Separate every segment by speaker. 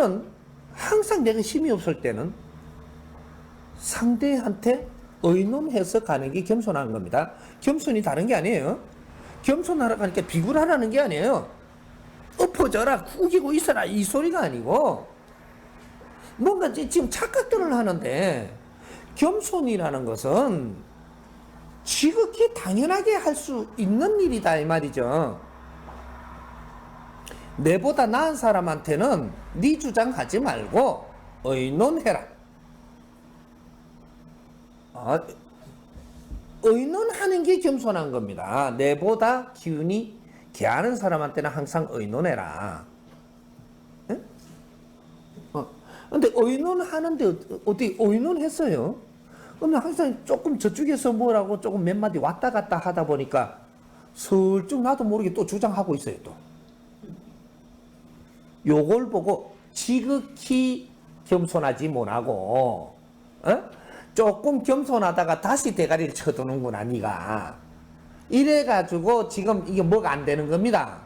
Speaker 1: 그들은 항상 내가 힘이 없을 때는 상대한테 의논해서 가는 게 겸손한 겁니다. 겸손이 다른 게 아니에요. 겸손하라 하니까 비굴하라는 게 아니에요. 엎어져라, 구기고 있어라, 이 소리가 아니고, 뭔가 지- 지금 착각들을 하는데, 겸손이라는 것은 지극히 당연하게 할 수 있는 일이다, 이 말이죠. 내보다 나은 사람한테는 네 주장하지 말고 의논해라. 아, 의논하는 게 겸손한 겁니다. 내보다 기운이 개하는 사람한테는 항상 의논해라. 예? 어, 근데 의논하는데 어- 어떻게 의논했어요? 그러면 항상 조금 저쪽에서 뭐라고 조금 몇 마디 왔다 갔다 하다 보니까 슬쩍 나도 모르게 또 주장하고 있어요, 또. 요걸 보고 지극히 겸손하지 못하고 어? 조금 겸손하다가 다시 대가리를 쳐드는구나 네가 이래가지고 지금 이게 뭐가 안 되는 겁니다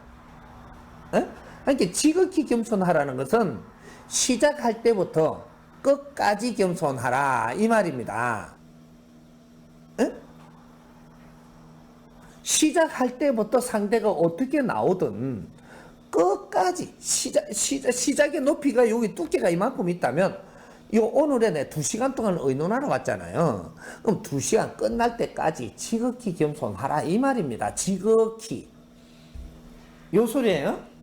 Speaker 1: 어? 그러니까 지극히 겸손하라는 것은 시작할 때부터 끝까지 겸손하라 이 말입니다 어? 시작할 때부터 상대가 어떻게 나오든 끝까지 시작, 시작, 시작의 높이가 여기 두께가 이만큼 있다면 이 오늘에 내두 시간 동안 의논하러 왔잖아요. 그럼 두 시간 끝날 때까지 지극히 겸손하라 이 말입니다. 지극히 요 소리예요.